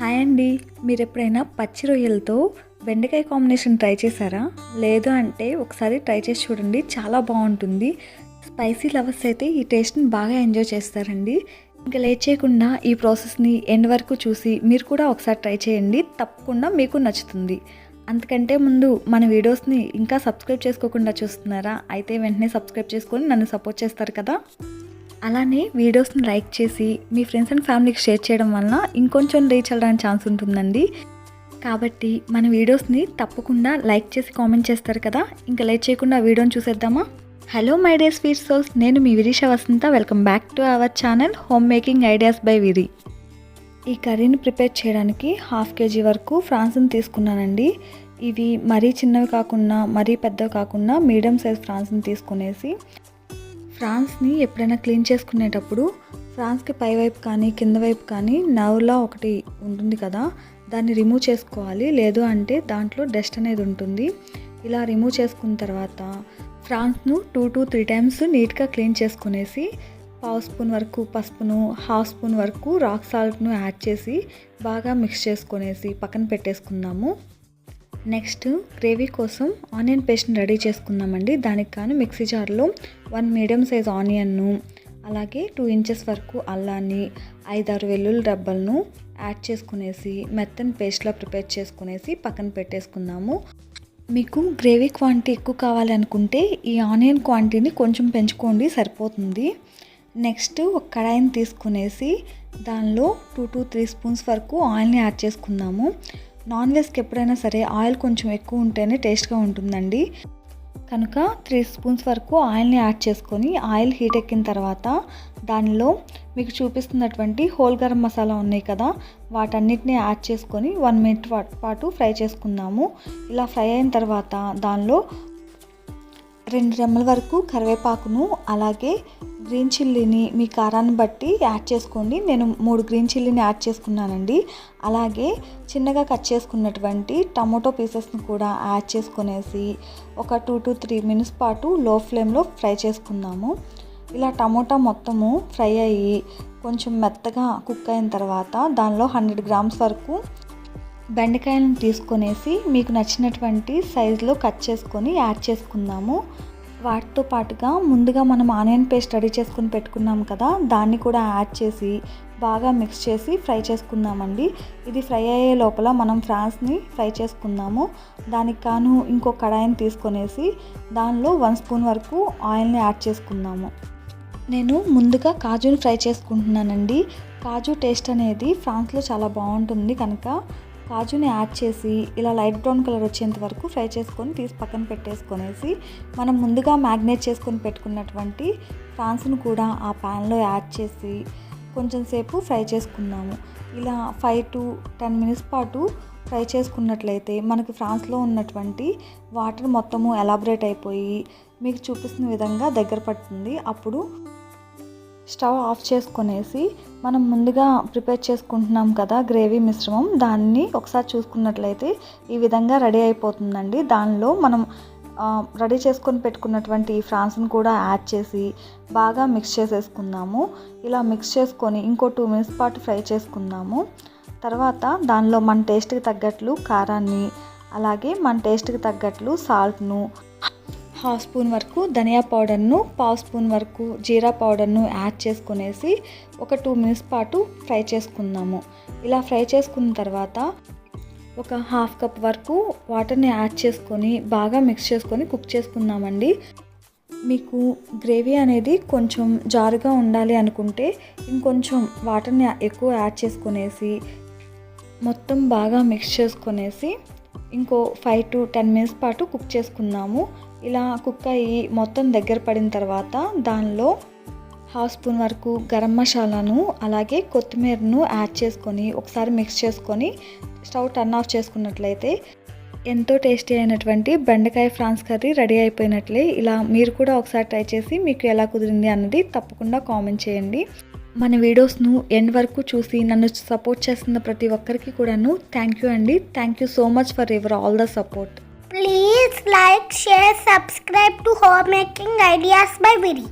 Hi అండి. మీరు ఎప్పుడైనా పచ్చి రొయ్యలతో బెండకాయ కాంబినేషన్ ట్రై చేశారా? లేదు అంటే ఒకసారి ట్రై చేసి చూడండి చాలా బాగుంటుంది. స్పైసీ లవర్స్ అయితే ఈ టేస్ట్ని బాగా ఎంజాయ్ చేస్తారండి. ఇంకా లేట్ చేయకుండా ఈ ప్రాసెస్ని ఎండ్ వరకు చూసి మీరు కూడా ఒకసారి ట్రై చేయండి తప్పకుండా మీకు నచ్చుతుంది. అంతకంటే ముందు మన వీడియోస్ని ఇంకా సబ్స్క్రైబ్ చేసుకోకుండా చూస్తున్నారా? అయితే వెంటనే సబ్స్క్రైబ్ చేసుకొని నన్ను సపోర్ట్ చేస్తారు కదా? అలానే వీడియోస్ని లైక్ చేసి మీ ఫ్రెండ్స్ అండ్ ఫ్యామిలీకి షేర్ చేయడం వలన ఇంకొంచెం రీచ్ అవ్వడానికి ఛాన్స్ ఉంటుందండి. కాబట్టి మన వీడియోస్ని తప్పకుండా లైక్ చేసి కామెంట్ చేస్తారు కదా. ఇంకా లేట్ చేయకుండా వీడియోని చూసేద్దామా? Hello my day sweet souls నేను మీ Virisha Vasantha. Welcome back to our channel home making ideas by Viri ఈ కర్రీని ప్రిపేర్ చేయడానికి హాఫ్ కేజీ వరకు ఫ్రాన్స్ని తీసుకున్నానండి. ఇవి మరీ చిన్నవి కాకుండా మరీ పెద్దవి కాకుండా మీడియం సైజ్ ఫ్రాన్స్ని తీసుకునేసి ఫ్రాన్స్ని ఎప్పుడైనా క్లీన్ చేసుకునేటప్పుడు ఫ్రాన్స్కి పై వైపు కానీ కింద వైపు కానీ నవ్వులా ఒకటి ఉంటుంది కదా దాన్ని రిమూవ్ చేసుకోవాలి. లేదు అంటే దాంట్లో డస్ట్ అనేది ఉంటుంది. ఇలా రిమూవ్ చేసుకున్న తర్వాత ఫ్రాన్స్ను టూ టు త్రీ టైమ్స్ నీట్గా క్లీన్ చేసుకునేసి పావు స్పూన్ వరకు పసుపును హాఫ్ స్పూన్ వరకు రాక్ సాల్ట్ను యాడ్ చేసి బాగా మిక్స్ చేసుకునేసి పక్కన పెట్టేసుకుందాము. నెక్స్ట్ గ్రేవీ కోసం ఆనియన్ పేస్ట్ని రెడీ చేసుకుందామండి. దానికి కానీ మిక్సీ జార్లో వన్ మీడియం సైజ్ ఆనియన్ను అలాగే టూ ఇంచెస్ వరకు అల్లాన్ని ఐదారు వెల్లుల్లి రబ్బలను యాడ్ చేసుకునేసి మెత్తని పేస్ట్లా ప్రిపేర్ చేసుకునేసి పక్కన పెట్టేసుకుందాము. మీకు గ్రేవీ క్వాంటిటీ ఎక్కువ కావాలి అనుకుంటే ఈ ఆనియన్ క్వాంటిటీని కొంచెం పెంచుకోండి సరిపోతుంది. నెక్స్ట్ ఒక కడాయిని తీసుకునేసి దానిలో టూ టు త్రీ స్పూన్స్ వరకు ఆయిల్ని యాడ్ చేసుకుందాము. నాన్ వెజ్కి ఎప్పుడైనా సరే ఆయిల్ కొంచెం ఎక్కువ ఉంటేనే టేస్ట్గా ఉంటుందండి. కనుక త్రీ స్పూన్స్ వరకు ఆయిల్ని యాడ్ చేసుకొని ఆయిల్ హీట్ ఎక్కిన తర్వాత దానిలో మీకు చూపిస్తున్నటువంటి హోల్ గరం మసాలా ఉన్నాయి కదా వాటన్నిటిని యాడ్ చేసుకొని వన్ మినిట్ పాటు ఫ్రై చేసుకుందాము. ఇలా ఫ్రై అయిన తర్వాత దానిలో రెండు రెమ్మల వరకు కరివేపాకును అలాగే గ్రీన్ చిల్లీని మీ కారాన్ని బట్టి యాడ్ చేసుకోండి. నేను మూడు గ్రీన్ చిల్లీని యాడ్ చేసుకున్నానండి. అలాగే చిన్నగా కట్ చేసుకున్నటువంటి టమోటో పీసెస్ని కూడా యాడ్ చేసుకునేసి ఒక టూ టు త్రీ మినిట్స్ పాటు లో ఫ్లేమ్లో ఫ్రై చేసుకుందాము. ఇలా టమోటా మొత్తము ఫ్రై అయ్యి కొంచెం మెత్తగా కుక్ అయిన తర్వాత దానిలో హండ్రెడ్ గ్రామ్స్ వరకు బెండకాయలను తీసుకొనేసి మీకు నచ్చినటువంటి సైజులో కట్ చేసుకొని యాడ్ చేసుకుందాము. వాటితో పాటుగా ముందుగా మనం ఆనియన్ పేస్ట్ రెడీ చేసుకుని పెట్టుకున్నాం కదా దాన్ని కూడా యాడ్ చేసి బాగా మిక్స్ చేసి ఫ్రై చేసుకుందామండి. ఇది ఫ్రై అయ్యే లోపల మనం ఫ్రాన్స్ని ఫ్రై చేసుకుందాము. దానికి కాను ఇంకో కడాయిని తీసుకొనేసి దానిలో వన్ స్పూన్ వరకు ఆయిల్ని యాడ్ చేసుకుందాము. నేను ముందుగా కాజుని ఫ్రై చేసుకుంటున్నానండి. కాజు టేస్ట్ అనేది ఫ్రాన్స్లో చాలా బాగుంటుంది కనుక కాజుని యాడ్ చేసి ఇలా లైట్ బ్రౌన్ కలర్ వచ్చేంత వరకు ఫ్రై చేసుకొని తీసి పక్కన పెట్టేసుకొనేసి మనం ముందుగా మ్యాగ్నేట్ చేసుకొని పెట్టుకున్నటువంటి ఫ్రాన్స్ను కూడా ఆ ప్యాన్లో యాడ్ చేసి కొంచెం సేపు ఫ్రై చేసుకుందాము ఇలా ఫైవ్ టు టెన్ మినిట్స్ పాటు ఫ్రై చేసుకున్నట్లయితే మనకి ఫ్రాన్స్లో ఉన్నటువంటి వాటర్ మొత్తము ఎలాబరేట్ అయిపోయి మీకు చూపిస్తున్న విధంగా దగ్గర పడుతుంది. అప్పుడు స్టవ్ ఆఫ్ చేసుకునేసి మనం ముందుగా ప్రిపేర్ చేసుకుంటున్నాం కదా గ్రేవీ మిశ్రమం. దాన్ని ఒకసారి చూసుకున్నట్లయితే ఈ విధంగా రెడీ అయిపోతుందండి. దానిలో మనం రెడీ చేసుకొని పెట్టుకున్నటువంటి ఈ ఫ్రాన్స్ని కూడా యాడ్ చేసి బాగా మిక్స్ చేసేసుకుందాము. ఇలా మిక్స్ చేసుకొని ఇంకో టూ మినిట్స్ పాటు ఫ్రై చేసుకుందాము. తర్వాత దానిలో మన టేస్ట్కి తగ్గట్లు కారాన్ని అలాగే మన టేస్ట్కి తగ్గట్లు సాల్ట్ను హాఫ్ స్పూన్ వరకు ధనియా పౌడర్ను పావు స్పూన్ వరకు జీరా పౌడర్ను యాడ్ చేసుకునేసి ఒక టూ మినిట్స్ పాటు ఫ్రై చేసుకుందాము. ఇలా ఫ్రై చేసుకున్న తర్వాత ఒక హాఫ్ కప్ వరకు వాటర్ని యాడ్ చేసుకొని బాగా మిక్స్ చేసుకొని కుక్ చేసుకుందామండి. మీకు గ్రేవీ అనేది కొంచెం జారుగా ఉండాలి అనుకుంటే ఇంకొంచెం వాటర్ని ఎక్కువ యాడ్ చేసుకునేసి మొత్తం బాగా మిక్స్ చేసుకునేసి ఇంకో ఫైవ్ టు టెన్ మినిట్స్ పాటు కుక్ చేసుకున్నాము. ఇలా కుక్ అయ్యి మొత్తం దగ్గర పడిన తర్వాత దానిలో హాఫ్ స్పూన్ వరకు గరం మసాలాను అలాగే కొత్తిమీరను యాడ్ చేసుకొని ఒకసారి మిక్స్ చేసుకొని స్టవ్ టర్న్ ఆఫ్ చేసుకున్నట్లయితే ఎంతో టేస్టీ అయినటువంటి బెండకాయ ఫ్రాన్స్ కర్రీ రెడీ అయిపోయినట్లే. ఇలా మీరు కూడా ఒకసారి ట్రై చేసి మీకు ఎలా కుదిరింది అన్నది తప్పకుండా కామెంట్ చేయండి. మన వీడియోస్ను ఎండ్ వరకు చూసి నన్ను సపోర్ట్ చేస్తున్న ప్రతి ఒక్కరికి కూడాను థ్యాంక్ యూ అండి thank you so much for your all the support please like share subscribe to home making ideas by Viri.